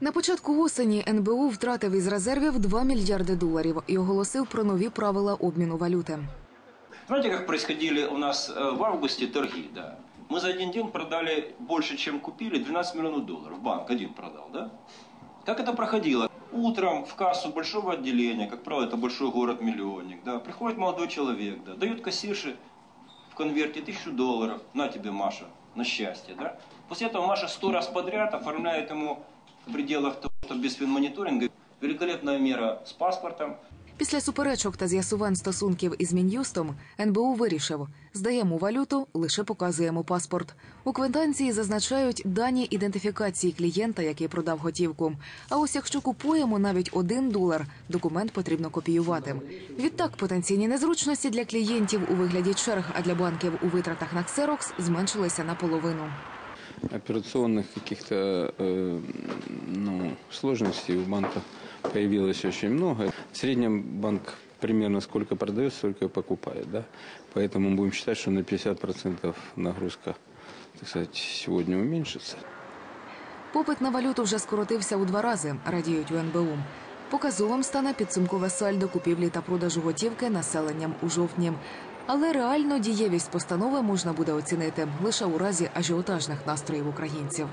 На початку осені НБУ втратив із резервів 2 мільярди доларів і оголосив про нові правила обміну валюти. Знаете, как происходили у нас э, в августе торги, да? Мы за один день продали больше, чем купили, 12 миллионов долларов. Банк один продал, да? Как это проходило? Утром в кассу большого отделения, как правило, это большой город-миллионник, да, приходит молодой человек, да, дает кассирше в конверте тысячу долларов, на тебе, Маша, на счастье, да. После этого Маша сто раз подряд оформляет ему в пределах того, что без финмониторинга, великолепная мера с паспортом, Після суперечок та з'ясувань стосунків із Мін'юстом НБУ вирішив – здаємо валюту, лише показуємо паспорт. У квитанції зазначають дані ідентифікації клієнта, який продав готівку. А ось якщо купуємо навіть один долар, документ потрібно копіювати. Відтак потенційні незручності для клієнтів у вигляді черг, а для банків у витратах на ксерокс зменшилися наполовину операционных каких-то э, ну, сложностей у банка появилось очень много. В среднем банк примерно сколько продает, столько и покупает. Да? Поэтому будем считать, что на 50% нагрузка так сказать, сегодня уменьшится. Попит на валюту вже скоротився у два рази, радіють у НБУ. Показовим стане підсумкове сальдо купівлі та продажу готівки населенням у жовтні. Але реально дієвість постанови можна буде оцінити лише у разі ажіотажних настроїв українців.